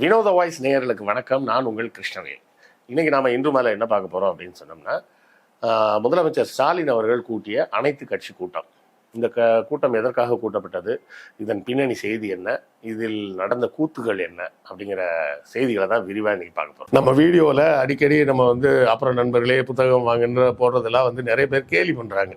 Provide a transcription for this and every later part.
வினோத வாய்ஸ் நேயர்களுக்கு வணக்கம். நான் உங்கள் கிருஷ்ணவேல். இன்னைக்கு நாம இன்று மேலே என்ன பார்க்க போறோம் அப்படின்னு சொன்னோம்னா முதலமைச்சர் ஸ்டாலின் அவர்கள் கூட்டிய அனைத்து கட்சி கூட்டம். இந்த க கூட்டம் எதற்காக கூட்டப்பட்டது? இதன் பின்னணி செய்தி என்ன? இதில் நடந்த கூத்துகள் என்ன? அப்படிங்கிற செய்திகளை தான் விரிவாக இன்னைக்கு பார்க்க போறோம். நம்ம வீடியோவில் அடிக்கடி நம்ம வந்து அப்புறம் நண்பர்களே புத்தகம் வாங்குன்ற போடுறதெல்லாம் வந்து நிறைய பேர் கேலி பண்றாங்க.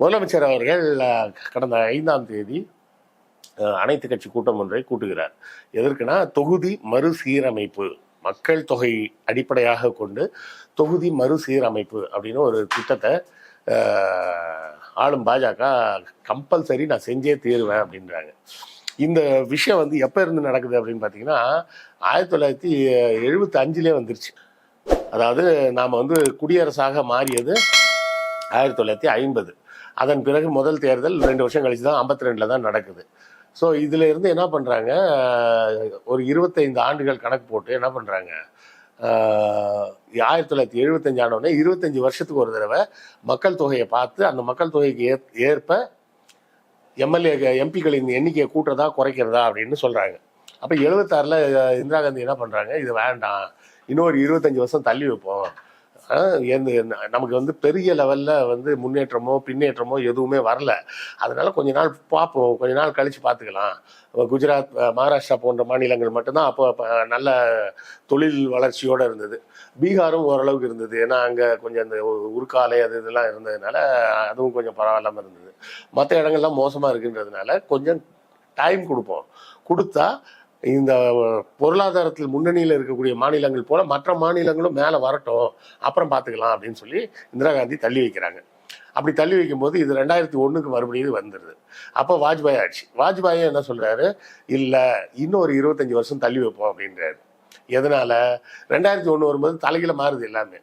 முதலமைச்சர் அவர்கள் கடந்த ஐந்தாம் தேதி அனைத்து கட்சி கூட்டம் ஒன்றை கூட்டுகிறார். எதற்குனா தொகுதி மறுசீரமைப்பு மக்கள் தொகை அடிப்படையாக கொண்டு தொகுதி மறுசீரமைப்பு அப்படின்னு ஒரு திட்டத்தை ஆளும் பாஜக கம்பல்சரி நான் செஞ்சே தீருவேன் அப்படின்றாங்க. இந்த விஷயம் வந்து எப்போ இருந்து நடக்குது அப்படின்னு பார்த்தீங்கன்னா ஆயிரத்தி தொள்ளாயிரத்தி எழுபத்தி அஞ்சுலேயே வந்துருச்சு. அதாவது நாம் வந்து குடியரசாக மாறியது ஆயிரத்தி தொள்ளாயிரத்தி ஐம்பது. அதன் பிறகு முதல் தேர்தல் ரெண்டு வருஷம் கழிச்சு தான் ஐம்பத்தி ரெண்டில் தான் நடக்குது. ஸோ இதில் இருந்து என்ன பண்ணுறாங்க ஒரு இருபத்தைந்து ஆண்டுகள் கணக்கு போட்டு என்ன பண்ணுறாங்க ஆயிரத்தி தொள்ளாயிரத்தி எழுபத்தஞ்சு ஆனோடனே இருபத்தஞ்சி வருஷத்துக்கு ஒரு தடவை மக்கள் தொகையை பார்த்து அந்த மக்கள் தொகைக்கு ஏற் ஏற்ப எம்எல்ஏ எம்பிக்களின் எண்ணிக்கையை கூட்டுறதா குறைக்கிறதா அப்படின்னு சொல்கிறாங்க அப்போ எழுபத்தாறில் இந்திரா காந்தி என்ன பண்ணுறாங்க இது வேண்டாம். இன்னொரு இருபத்தஞ்சி வருஷம் தள்ளி வைப்போம். நமக்கு வந்து பெரிய லெவலில் வந்து முன்னேற்றமோ பின்னேற்றமோ எதுவுமே வரல. அதனால கொஞ்ச நாள் பார்ப்போம் கொஞ்ச நாள் கழிச்சு பார்த்துக்கலாம் குஜராத் மகாராஷ்டிரா போன்ற மாநிலங்கள் மட்டும்தான் அப்போ நல்ல தொழில் வளர்ச்சியோடு இருந்தது. பீகாரும் ஓரளவுக்கு இருந்தது. ஏன்னா அங்கே கொஞ்சம் அந்த உருக்காலை அது இதெல்லாம் இருந்ததுனால அதுவும் கொஞ்சம் பரவாயில்லாமல் இருந்தது. மற்ற இடங்கள்லாம் மோசமாக இருக்குன்றதுனால கொஞ்சம் டைம் கொடுப்போம். கொடுத்தா இந்த பொருளாதாரத்தில் முன்னணியில் இருக்கக்கூடிய மாநிலங்கள் போல மற்ற மாநிலங்களும் மேலே வரட்டும். அப்புறம் பார்த்துக்கலாம் அப்படின்னு சொல்லி இந்திரா காந்தி தள்ளி வைக்கிறாங்க. அப்படி தள்ளி வைக்கும்போது இது ரெண்டாயிரத்தி ஒன்றுக்கு மறுபடியும் இது வந்துடுது அப்போ வாஜ்பாய் ஆட்சி வாஜ்பாய் என்ன சொல்கிறாரு இல்லை இன்னொரு இருபத்தஞ்சி வருஷம் தள்ளி வைப்போம் அப்படின்றாரு. எதனால்? ரெண்டாயிரத்தி ஒன்று வரும்போது தலைகீழ மாறுது எல்லாமே.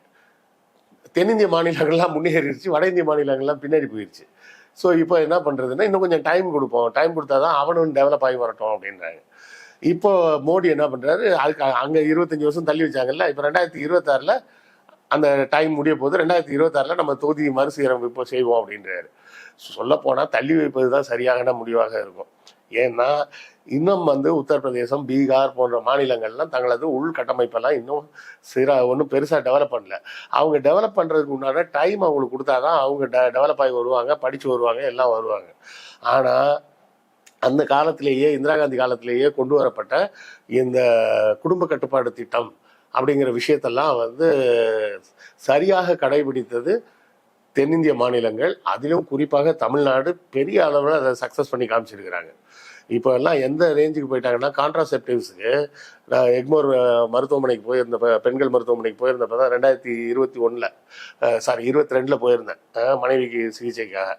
தென்னிந்திய மாநிலங்கள்லாம் முன்னேறிடுச்சு வட இந்திய மாநிலங்கள்லாம் பின்னாடி போயிடுச்சு ஸோ இப்போ என்ன பண்ணுறதுன்னா இன்னும் கொஞ்சம் டைம் கொடுப்போம். டைம் கொடுத்தா தான் அவனும் டெவலப் ஆகி வரட்டும் அப்படின்றாங்க. இப்போ மோடி என்ன பண்ணுறாரு அதுக்கு அங்கே இருபத்தஞ்சி வருஷம் தள்ளி வச்சாங்கல்ல? இப்போ ரெண்டாயிரத்தி இருபத்தாறில் அந்த டைம் முடிய போது ரெண்டாயிரத்தி இருபத்தாறில் நம்ம தொகுதி மறுசீரமைப்பு செய்வோம் அப்படின்றாரு. சொல்லப்போனால் தள்ளி வைப்பது தான் சரியான முடிவாக இருக்கும். ஏன்னா இன்னும் வந்து உத்தரப்பிரதேசம் பீகார் போன்ற மாநிலங்கள்லாம் தங்களது உள்கட்டமைப்பெல்லாம் இன்னும் சிற ஒன்றும் பெருசாக டெவலப் பண்ணல. அவங்க டெவலப் பண்ணுறதுக்கு உண்டான டைம் அவங்களுக்கு கொடுத்தா தான் அவங்க டெ டெவலப் ஆகி வருவாங்க படித்து வருவாங்க எல்லாம் வருவாங்க. ஆனால் அந்த காலத்திலேயே இந்திரா காந்தி காலத்திலேயே கொண்டு வரப்பட்ட இந்த குடும்ப கட்டுப்பாடு திட்டம் அப்படிங்கிற விஷயத்தெல்லாம் வந்து சரியாக கடைபிடித்தது தென்னிந்திய மாநிலங்கள். அதிலும் குறிப்பாக தமிழ்நாடு பெரிய அளவில் அதை சக்ஸஸ் பண்ணி காமிச்சிருக்கிறாங்க. இப்போ எல்லாம் எந்த ரேஞ்சுக்கு போயிட்டாங்கன்னா கான்ட்ராசெப்டிவ்ஸுக்கு நான் எக்மோர் மருத்துவமனைக்கு போயிருந்த பெண்கள் மருத்துவமனைக்கு போயிருந்தப்ப தான் ரெண்டாயிரத்தி இருபத்தி ஒன்றில் சாரி இருபத்தி ரெண்டில் போயிருந்தேன் மனைவிக்கு சிகிச்சைக்காக.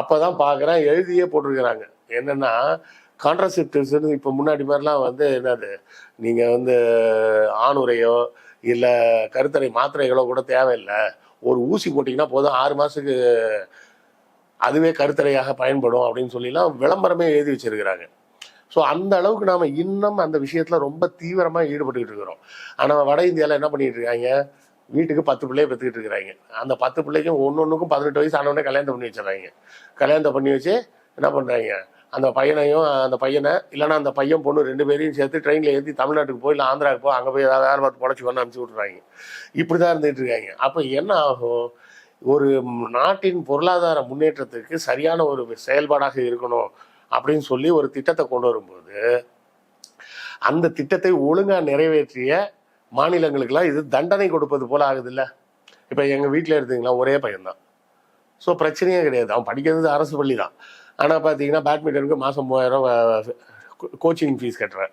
அப்போ தான் பார்க்குறேன் எழுதியே போட்டிருக்கிறாங்க. என்னென்னா கான்ட்ராசெப்டிவ்ஸ்னு இப்போ முன்னாடி மாதிரிலாம் வந்து என்னது? நீங்கள் வந்து ஆணுரையோ இல்லை கருத்தரை மாத்திரைகளோ கூட தேவையில்லை. ஒரு ஊசி போட்டிங்கன்னா போதும் ஆறு மாதத்துக்கு அதுவே கருத்தரையாக பயன்படும் அப்படின்னு சொல்லிலாம் விளம்பரமே எழுதி வச்சிருக்கிறாங்க. ஸோ அந்த அளவுக்கு நாம் இன்னும் அந்த விஷயத்தில் ரொம்ப தீவிரமாக ஈடுபட்டுக்கிட்டு இருக்கிறோம். ஆனால் வட இந்தியாவில் என்ன பண்ணிகிட்டு இருக்காங்க? வீட்டுக்கு பத்து பிள்ளைய பெற்றுக்கிட்டு இருக்கிறாங்க. அந்த பத்து பிள்ளைக்கும் ஒன்று ஒன்றுக்கும் பதினெட்டு வயசு ஆனவொடனே கல்யாணம் பண்ணி வச்சிடறாங்க. கல்யாணத்தை பண்ணி வச்சு என்ன பண்ணுறாங்க அந்த பையனையும் அந்த பையனை இல்லைன்னா அந்த பையன் பொண்ணு ரெண்டு பேரையும் சேர்த்து ட்ரெயினில் ஏற்றி தமிழ்நாட்டுக்கு போய் இல்லை ஆந்திராவுக்கு போய் அங்கே போய் ஏதாவது வேறு பார்த்து பொழைச்சி கொண்டு அனுப்பிச்சி விட்றாங்க இப்படி தான் இருந்துகிட்டு இருக்காங்க. அப்போ என்ன ஆகும்? ஒரு நாட்டின் பொருளாதார முன்னேற்றத்துக்கு சரியான ஒரு செயல்பாடாக இருக்கணும் அப்படின்னு சொல்லி ஒரு திட்டத்தை கொண்டு வரும்போது அந்த திட்டத்தை ஒழுங்காக நிறைவேற்றிய மாநிலங்களுக்கெல்லாம் இது தண்டனை கொடுப்பது போல ஆகுது இல்லை இப்போ எங்கள் வீட்டில் எடுத்தீங்களா ஒரே பையன்தான். ஸோ பிரச்சனையே கிடையாது. அவன் படிக்கிறது அரசு பள்ளி தான் ஆனால் பார்த்தீங்கன்னா பேட்மிண்டனுக்கு மாதம் மூவாயிரம் கோச்சிங் ஃபீஸ் கட்டுறேன்.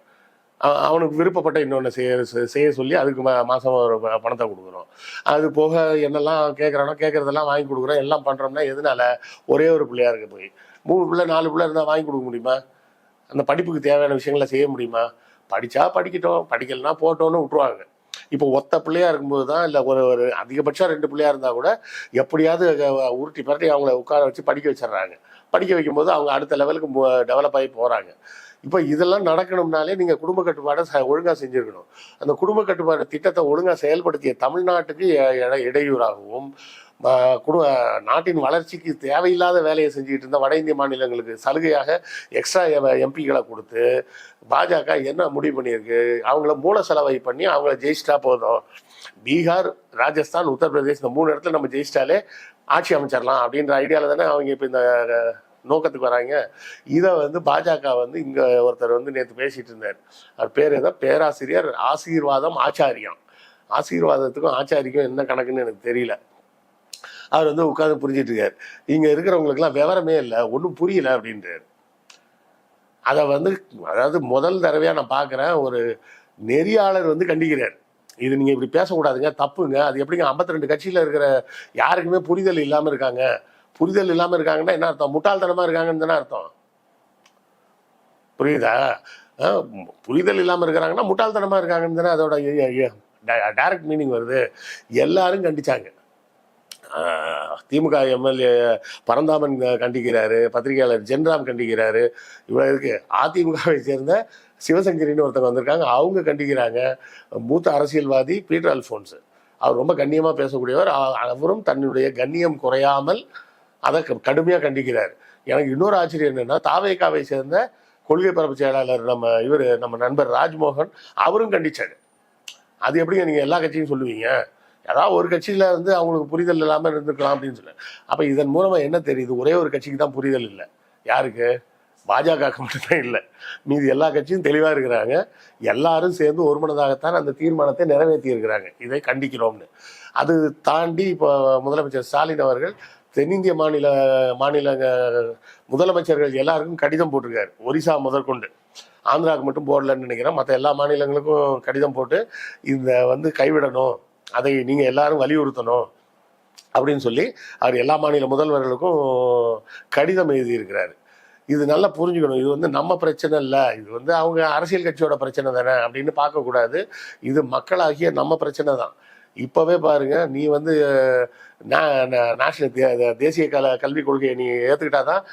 அவனுக்கு விருப்பப்பட்ட இன்னொன்று செய்ய செய்ய சொல்லி அதுக்கு மா மாதம் ஒரு பணத்தை கொடுக்குறோம். அது போக என்னெல்லாம் கேட்குறானோ கேட்குறதெல்லாம் வாங்கி கொடுக்குறோம். எல்லாம் பண்ணுறோம்னா எதனால? ஒரே ஒரு பிள்ளையா இருக்கு போய். மூணு பிள்ளை நாலு பிள்ளை இருந்தால் வாங்கி கொடுக்க முடியுமா? அந்த படிப்புக்கு தேவையான விஷயங்களை செய்ய முடியுமா? படித்தா படிக்கட்டும் படிக்கலைன்னா போட்டோன்னு விட்ருவாங்க இப்போ ஒத்த பிள்ளையா இருக்கும்போது தான் இல்லை ஒரு ஒரு அதிகபட்சம் ரெண்டு பிள்ளையா இருந்தால் கூட எப்படியாவது உருட்டி பரட்டி அவங்கள உட்கார வச்சு படிக்க வச்சிடுறாங்க. படிக்க வைக்கும்போது அவங்க அடுத்த லெவலுக்கு டெவலப் ஆகி போகிறாங்க இப்போ இதெல்லாம் நடக்கணும்னாலே நீங்கள் குடும்ப கட்டுப்பாடை ச ஒழுங்காக செஞ்சுருக்கணும். அந்த குடும்ப கட்டுப்பாடு திட்டத்தை ஒழுங்காக செயல்படுத்திய தமிழ்நாட்டுக்கு இடையூறாகவும் குடும்ப நாட்டின் வளர்ச்சிக்கு தேவையில்லாத வேலையை செஞ்சுக்கிட்டு இருந்த வட இந்திய மாநிலங்களுக்கு சலுகையாக எக்ஸ்ட்ரா எம்பிகளை கொடுத்து பாஜக என்ன முடிவு பண்ணியிருக்கு? அவங்கள மூல செலவை பண்ணி அவங்கள ஜெயிச்சிட்டா போதும். பீகார் ராஜஸ்தான் உத்தரப்பிரதேஷ் இந்த மூணு இடத்துல நம்ம ஜெயிச்சிட்டாலே ஆட்சி அமைச்சிடலாம் அப்படின்ற ஐடியாவில் தானே அவங்க இப்போ இந்த நோக்கத்துக்கு வராங்க. இதை வந்து பாஜக வந்து இங்கே ஒருத்தர் வந்து நேற்று பேசிட்டு இருந்தார். அவர் பேர் ஏதோ பேராசிரியர் ஆசீர்வாதம் ஆச்சாரியம். ஆசீர்வாதத்துக்கும் ஆச்சாரிக்கும் என்ன கணக்குன்னு எனக்கு தெரியல. அவர் வந்து உட்காந்து புரிஞ்சிட்டு இருக்காரு. இங்கே இருக்கிறவங்களுக்குலாம் விவரமே இல்லை ஒன்றும் புரியல அப்படின்றாரு. அதை வந்து அதாவது முதல் தடவையாக நான் பார்க்குறேன் ஒரு நெறியாளர் வந்து கண்டிக்கிறார். இது நீங்க இப்படி பேசக்கூடாதுங்க தப்புங்க. அது எப்படிங்க 52 ரெண்டு கட்சியில இருக்கிற யாருக்குமே புரிதல் இல்லாம இருக்காங்க. புரிதல் இல்லாம இருக்காங்கன்னா என்ன அர்த்தம்? முட்டாள்தனமா இருக்காங்கன்னு தானே அர்த்தம். புரியுதா? புரிதல் இல்லாம இருக்கிறாங்கன்னா முட்டாள்தனமா இருக்காங்கன்னு தானே அதோட டைரக்ட் மீனிங் வருது. எல்லாரும் கண்டிச்சாங்க. திமுக எம்எல்ஏ பரந்தாமன் கண்டிக்கிறாரு பத்திரிகையாளர் ஜென்ராம் கண்டிக்கிறாரு. இவ்வளோ இருக்கு. அதிமுகவை சேர்ந்த சிவசங்கரின்னு ஒருத்தங்க வந்திருக்காங்க. அவங்க கண்டிக்கிறாங்க. மூத்த அரசியல்வாதி பீட்டர் அல்ஃபோன்ஸ் அவர் ரொம்ப கண்ணியமாக பேசக்கூடியவர். அவரும் தன்னுடைய கண்ணியம் குறையாமல் அதை கடுமையாக கண்டிக்கிறார். எனக்கு இன்னொரு ஆச்சரியம் என்னென்னா தாவேகாவை சேர்ந்த கொள்கை பரப்பு செயலாளர் நம்ம இவர் நம்ம நண்பர் ராஜ்மோகன் அவரும் கண்டிச்சார். அது எப்படிங்க நீங்கள் எல்லா கட்சியும் சொல்லுவீங்க? ஏதாவது ஒரு கட்சியில் வந்து அவங்களுக்கு புரிதல் இல்லாமல் இருந்துக்கலாம் அப்படின்னு சொல்லி. அப்போ இதன் மூலமாக என்ன தெரியுது? ஒரே ஒரு கட்சிக்கு தான் புரிதல் இல்லை. யாருக்கு? பாஜகவுக்கு மட்டும்தான் இல்லை. மீதி எல்லா கட்சியும் தெளிவாக இருக்கிறாங்க. எல்லாரும் சேர்ந்து ஒருமனதாகத்தான் அந்த தீர்மானத்தை நிறைவேற்றி இருக்கிறாங்க இதை கண்டிக்கிறோம்னு. அது தாண்டி இப்போ முதலமைச்சர் ஸ்டாலின் அவர்கள் தென்னிந்திய மாநில மாநில முதலமைச்சர்கள் எல்லாருக்கும் கடிதம் போட்டிருக்காரு. ஒரிசா முதற்கொண்டு. ஆந்திராவுக்கு மட்டும் போடலன்னு நினைக்கிறேன். மற்ற எல்லா மாநிலங்களுக்கும் கடிதம் போட்டு இந்த வந்து கைவிடணும். அதை நீங்கள் எல்லாரும் வலியுறுத்தணும் அப்படின்னு சொல்லி அவர் எல்லா மாநில முதல்வர்களுக்கும் கடிதம் எழுதியிருக்கிறாரு. இது நல்லா புரிஞ்சுக்கணும். இது வந்து நம்ம பிரச்சனை இல்லை. இது வந்து அவங்க அரசியல் கட்சியோட பிரச்சனை தானே அப்படின்னு பார்க்கக்கூடாது இது மக்களாகிய நம்ம பிரச்சனை தான். இப்போவே பாருங்க நீ வந்து நேஷனல் தேசிய கல கல்விக் கொள்கையை நீ ஏற்றுக்கிட்டாதான்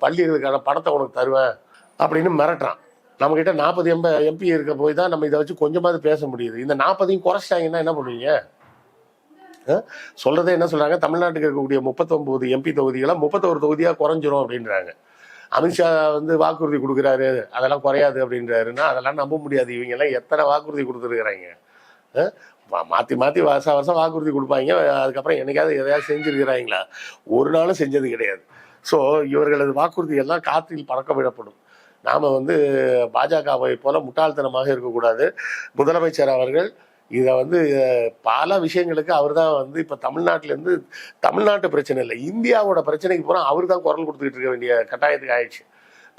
பள்ளிகளுக்கான பணத்தை உனக்கு தருவேன் அப்படின்னு மிரட்டுறான். நம்மக்கிட்ட நாற்பது எம்ப எம்பி இருக்க போய் தான் நம்ம இதை வச்சு கொஞ்சமாவது பேச முடியுது. இந்த நாற்பதையும் குறைச்சிட்டாங்கன்னா என்ன பண்ணுவீங்க? அஹ்? சொல்றதே என்ன சொல்றாங்க? தமிழ்நாட்டுக்கு இருக்கக்கூடிய முப்பத்தொன்பது எம்பி தொகுதிகளை முப்பத்தோரு தொகுதியா குறைஞ்சிரும் அப்படின்றாங்க. அமித்ஷா வந்து வாக்குறுதி கொடுக்குறாரு அதெல்லாம் குறையாது அப்படின்றாருன்னா அதெல்லாம் நம்ப முடியாது. இவங்க எல்லாம் எத்தனை வாக்குறுதி கொடுத்துருக்குறாங்க? மாற்றி மாற்றி வருஷம் வருஷம் வாக்குறுதி கொடுப்பாங்க. அதுக்கப்புறம் என்னைக்காவது எதையாவது செஞ்சுருக்கிறாங்களா? ஒரு நாளும் செஞ்சது கிடையாது. ஸோ இவர்களது வாக்குறுதி எல்லாம் காற்றில் பறக்க விடப்படும் நாம் வந்து பாஜகவை போல முட்டாள்தனமாக இருக்கக்கூடாது. முதலமைச்சர் அவர்கள் இதை வந்து பல விஷயங்களுக்கு அவர் தான் வந்து இப்போ தமிழ்நாட்டிலேருந்து தமிழ்நாட்டு பிரச்சனை இல்லை இந்தியாவோட பிரச்சனைக்கு போனால் அவர் தான் குரல் கொடுத்துக்கிட்டு இருக்க வேண்டிய கட்டாயத்துக்கு ஆயிடுச்சு.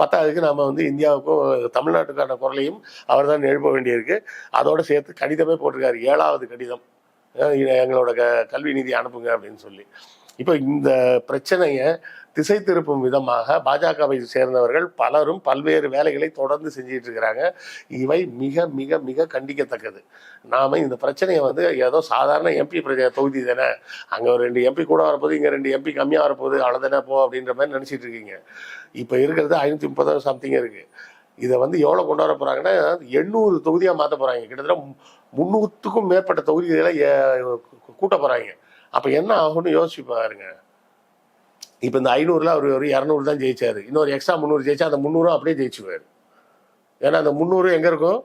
பத்தாவதுக்கு நாம் வந்து இந்தியாவுக்கும் தமிழ்நாட்டுக்கான குரலையும் அவர் தான் எழுப்ப வேண்டியிருக்கு. அதோடு சேர்த்து கடிதமே போட்டிருக்காரு ஏழாவது கடிதம். எங்களோட க கல்வி நிதி அனுப்புங்க அப்படின்னு சொல்லி. இப்போ இந்த பிரச்சனையை திசை திருப்பும் விதமாக பாஜகவை சேர்ந்தவர்கள் பலரும் பல்வேறு வேலைகளை தொடர்ந்து செஞ்சிட்டு இருக்கிறாங்க. இவை மிக மிக மிக கண்டிக்கத்தக்கது. நாம இந்த பிரச்சனையை வந்து ஏதோ சாதாரண எம்பி தொகுதி தானே? அங்கே ஒரு ரெண்டு எம்பி கூட வரப்போகுது இங்கே ரெண்டு எம்பி கம்மியாக வரப்போகுது அவ்வளோதானே போ அப்படின்ற மாதிரி நினச்சிட்டு இருக்கீங்க. இப்போ இருக்கிறது ஐநூத்தி முப்பது சம்திங் இருக்கு. இதை வந்து எவ்வளோ கொண்டு வர போறாங்கன்னா எண்ணூறு தொகுதியாக மாற்ற போறாங்க. கிட்டத்தட்ட முன்னூத்துக்கும் மேற்பட்ட தொகுதிகளை ஏ- கூட்ட போறாங்க. அப்போ என்ன ஆகும்னு யோசிச்சு பாருங்க. இப்போ இந்த ஐநூறுல அவர் ஒரு இரநூறு தான் ஜெயிச்சாரு. இன்னொரு எக்ஸ்ட்ரா முந்நூறு ஜெயிச்சா அந்த முந்நூறும் அப்படியே ஜெயிச்சுவார் ஏன்னா அந்த முந்நூறு எங்கே இருக்கும்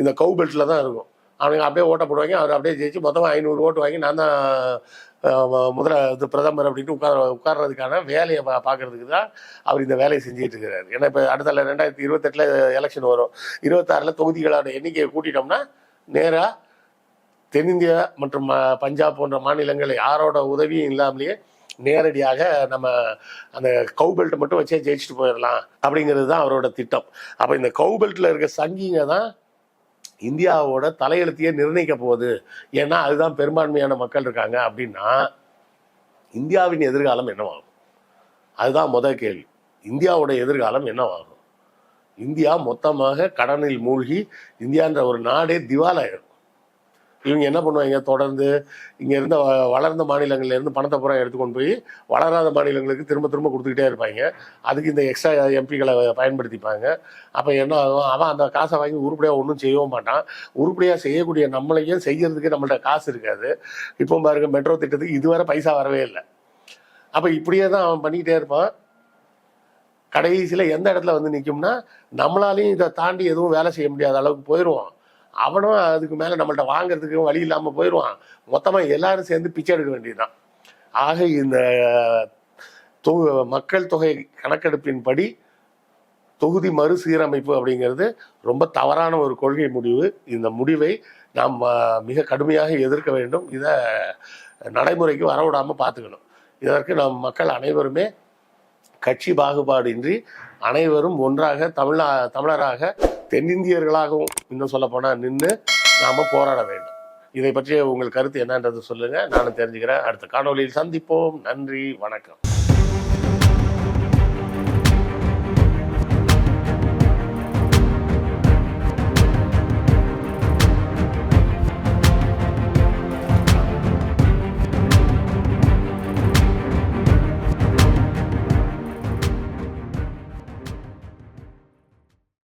இந்த கவு பெல்ட்டில் தான் இருக்கும். அவனுங்க அப்படியே ஓட்ட போடுவாங்க அவர் அப்படியே ஜெயிச்சு மொத்தமாக ஐநூறு ஓட்டு வாங்கி நான் தான் முதல இது பிரதமர் அப்படின்ட்டு உட்கார உட்கார்றதுக்கான வேலையை பா பார்க்கறதுக்கு தான் அவர் இந்த வேலையை செஞ்சுட்டு இருக்கிறார். ஏன்னா இப்போ அடுத்த ரெண்டாயிரத்தி இருபத்தெட்டில் எலெக்ஷன் வரும். இருபத்தாறில் தொகுதிகளோட எண்ணிக்கையை கூட்டிட்டோம்னா நேராக தென்னிந்தியா மற்றும் பஞ்சாப் போன்ற மாநிலங்கள் யாரோட உதவியும் இல்லாமலேயே நேரடியாக நம்ம அந்த கவு பெல்ட் மட்டும் வச்சே ஜெயிச்சுட்டு போயிடலாம் அப்படிங்கிறது தான் அவரோட திட்டம். அப்போ இந்த கவு பெல்ட்டில் இருக்க சங்கிங்க தான் இந்தியாவோட தலையெழுத்தையே நிர்ணயிக்க போகுது. ஏன்னா அதுதான் பெரும்பான்மையான மக்கள் இருக்காங்க அப்படின்னா இந்தியாவின் எதிர்காலம் என்னவாகும்? அதுதான் முதல் கேள்வி. இந்தியாவோட எதிர்காலம் என்னவாகும்? இந்தியா மொத்தமாக கடனில் மூழ்கி இந்தியான்ற ஒரு நாடே திவாலாயிரும். இவங்க என்ன பண்ணுவாங்க? தொடர்ந்து இங்க இருந்த வ- வளர்ந்த மாநிலங்கள்ல இருந்து பணத்தை பூரா எடுத்துக்கொண்டு போய் வளராத மாநிலங்களுக்கு திரும்ப திரும்ப கொடுத்துக்கிட்டே இருப்பாங்க. அதுக்கு இந்த எக்ஸ்ட்ரா எம்பிகளை பயன்படுத்திப்பாங்க. அப்ப என்ன ஆகும்? அவன் அந்த காசை வாங்கி உருப்படியா ஒன்றும் செய்யவும் மாட்டான். உருப்படியா செய்யக்கூடிய நம்மளையும் செய்யறதுக்கு நம்மள்ட்ட காசு இருக்காது. இப்போ பாருங்க மெட்ரோ திட்டத்துக்கு இதுவரை பைசா வரவே இல்லை. அப்ப இப்படியே தான் அவன் பண்ணிக்கிட்டே இருப்பான். கடைசியில் எந்த இடத்துல வந்து நிற்கும்னா நம்மளாலையும் இதை தாண்டி எதுவும் வேலை செய்ய முடியாத அளவுக்கு போயிடுவான் அவனும் அதுக்கு மேலே நம்மள்ட்ட வாங்குறதுக்கு வழி இல்லாமல் போயிடுவான் மொத்தமாக எல்லாரும் சேர்ந்து பிச்சை எடுக்க வேண்டியதுதான். ஆக இந்த தொ மக்கள் தொகை கணக்கெடுப்பின்படி தொகுதி மறுசீரமைப்பு அப்படிங்கிறது ரொம்ப தவறான ஒரு கொள்கை முடிவு. இந்த முடிவை நாம் மிக கடுமையாக எதிர்க்க வேண்டும். இதை நடைமுறைக்கு வரவிடாமல் பார்த்துக்கணும். இதற்கு நம் மக்கள் அனைவருமே கட்சி பாகுபாடின்றி அனைவரும் ஒன்றாக தமிழா தமிழராக தென்னிந்தியர்களாகவும் இன்னும் சொல்ல போனால் நின்று நாம போராட வேண்டும். இதை பற்றிய உங்கள் கருத்து என்னன்றது சொல்லுங்க. நானும் தெரிஞ்சுக்கிறேன். அடுத்த காணொளியில் சந்திப்போம். நன்றி. வணக்கம்.